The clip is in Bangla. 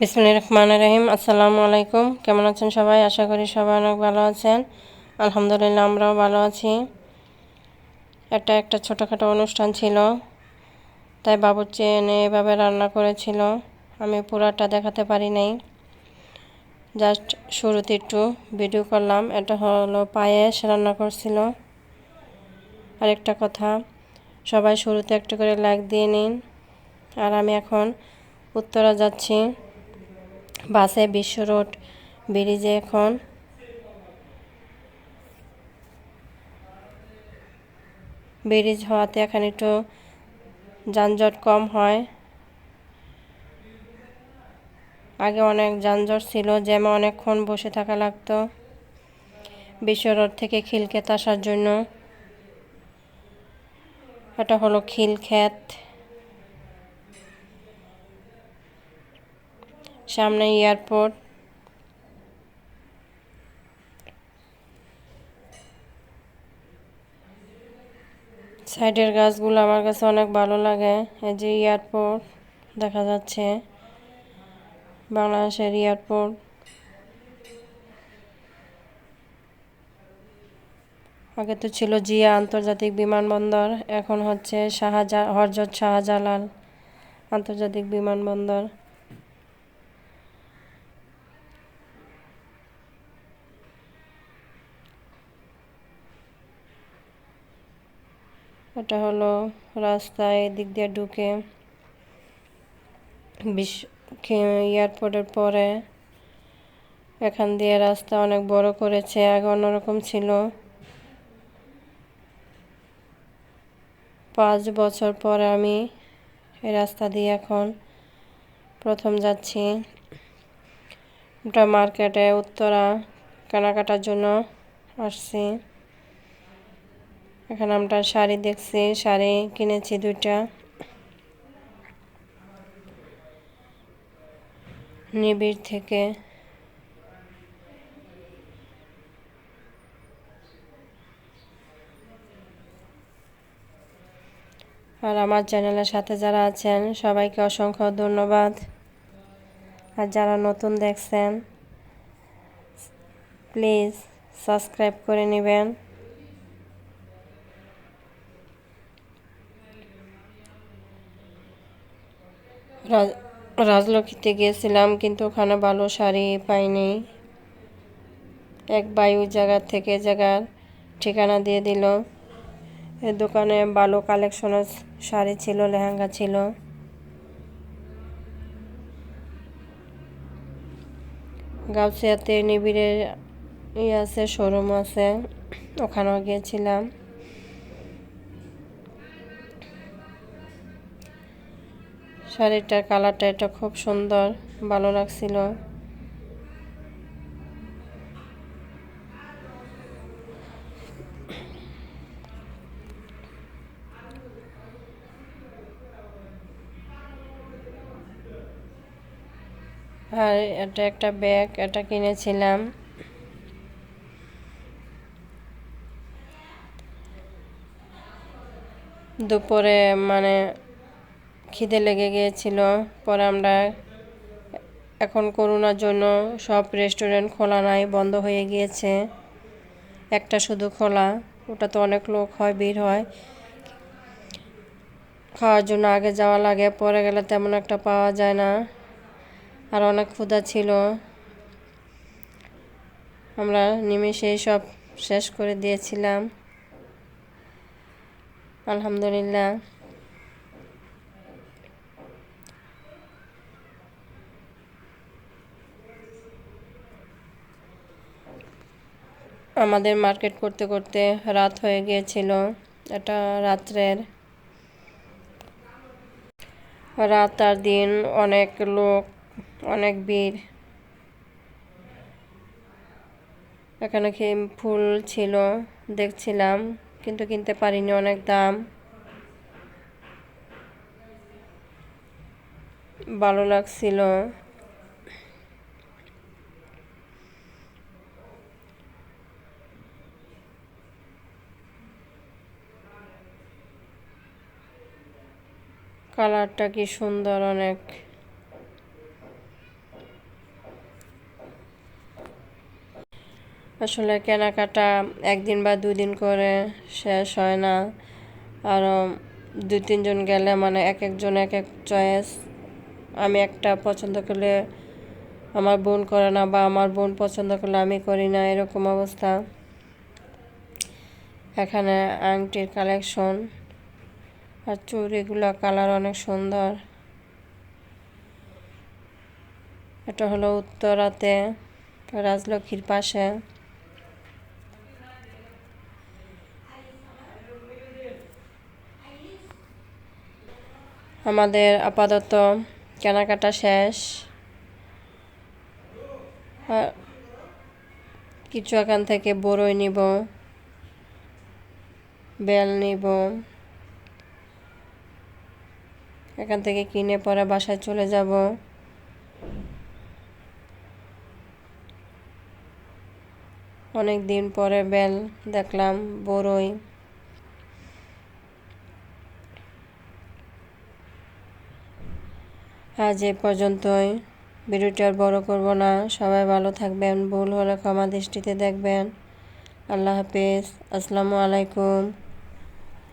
বিসমুল্লাহ রহমান রহিম। আসসালামু আলাইকুম। কেমন আছেন সবাই? আশা করি সবাই অনেক ভালো আছেন। আলহামদুলিল্লাহ, আমরাও ভালো আছি। এটা একটা ছোটোখাটো অনুষ্ঠান ছিল, তাই বাবুর্চি এনে এভাবে রান্না করেছিল। আমি পুরাটা দেখাতে পারি নাই। জাস্ট শুরুতে একটু ভিডিও করলাম। এটা হলো পায়েস রান্না করছিল। আরেকটা কথা, সবাই শুরুতে একটু করে লাইক দিয়ে নিন। আর আমি এখন উত্তরা যাচ্ছি। বাসে বিশ্ব রোড ব্রিজে এখন ব্রিজ হওয়াতে এখন একটু যানজট কম হয়। আগে অনেক যানজট ছিল, জ্যামে অনেকক্ষণ বসে থাকা লাগতো। বিশ্ব রোড থেকে খিলক্ষেত আসার জন্য। এটা হলো খিলক্ষেত। সামনে এয়ারপোর্ট। সাইডের গাছগুলো আমার কাছে অনেক ভালো লাগে। এই যে এয়ারপোর্ট দেখা যাচ্ছে। বাংলাদেশের এয়ারপোর্ট। আগে তো ছিল জিয়া আন্তর্জাতিক বিমানবন্দর, এখন হচ্ছে শাহজা হরজত শাহজালাল আন্তর্জাতিক বিমানবন্দর। এটা হলো রাস্তায় এদিক দিয়ে ঢুকে বিশ্ব এয়ারপোর্টের পরে এখান দিয়ে রাস্তা অনেক বড় করেছে, আগে অন্যরকম ছিল। পাঁচ বছর পরে আমি এই রাস্তা দিয়ে এখন প্রথম যাচ্ছি। ওটা মার্কেটে উত্তরা কেনাকাটার জন্য আসছি। এখানে আমরা শাড়ি দেখছি, শাড়ি কিনেছি দুইটা। নিবিড় থেকে। আর আমার চ্যানেলের সাথে যারা আছেন, সবাইকে অসংখ্য ধন্যবাদ। আর যারা নতুন দেখছেন, প্লিজ সাবস্ক্রাইব করে নেবেন। রাজলক্ষ্মীতে গিয়েছিলাম, কিন্তু ওখানে ভালো শাড়ি পাইনি। এক বায়ু জায়গার থেকে জায়গার ঠিকানা দিয়ে দিল। এ দোকানে ভালো কালেকশনের শাড়ি ছিল, লেহেঙ্গা ছিল। গাউসিয়াতে নিবিড়ের ইয়ে আছে শোরুম আছে। ওখানেও গিয়েছিলাম। শাড়িটার কালারটা এটা খুব সুন্দর, ভালো লাগছিল। আর এটা একটা ব্যাগ, এটা কিনেছিলাম। দুপুরে মানে খিদে লেগে গিয়েছিল। পরে আমরা এখন করোনার জন্য সব রেস্টুরেন্ট খোলা নাই, বন্ধ হয়ে গিয়েছে। একটা শুধু খোলা, ওটা তো অনেক লোক হয়, ভিড় হয়। খাওয়ার জন্য আগে যাওয়া লাগে, পরে গেলে তেমন একটা পাওয়া যায় না। আর অনেক ক্ষুধা ছিল। আমরা নিমেষেই সব শেষ করে দিয়েছিলাম। আলহামদুলিল্লাহ। আমাদের মার্কেট করতে করতে রাত হয়ে গিয়েছিল। এটা রাত্রের রাত আর দিন, অনেক লোক, অনেক ভিড়। এখানে কি ফুল ছিল, দেখছিলাম, কিন্তু কিনতে পারিনি অনেক দাম। ভালো লাগছিল। কালারটা কি সুন্দর অনেক। আসলে কেনাকাটা একদিন বা দুদিন করে শেষ হয় না। আরও দু তিনজন গেলে মানে এক একজন এক এক চয়েস। আমি একটা পছন্দ করলে আমার বোন করে না বা আমার বোন পছন্দ করলে আমি করি না, এরকম অবস্থা। এখানে আংটির কালেকশন আর চুড়িগুলো কালার অনেক সুন্দর। এটা হলো উত্তরাতে রাজলক্ষ্মীর পাশে। আমাদের আপাতত কেনাকাটা শেষ। আর কিছু এখান থেকে বড়ই নিব, বেল নিব। এখান থেকে কিনে পরে বাসায় চলে যাব। অনেক দিন পরে বেল দেখলাম বড়ই আজ এ পর্যন্তই। ভিডিওটি আর বড় করব না। সবাই ভালো থাকবেন, ভুল হলে ক্ষমা দৃষ্টিতে দেখবেন। আল্লাহ হাফিজ। আসসালামু আলাইকুম।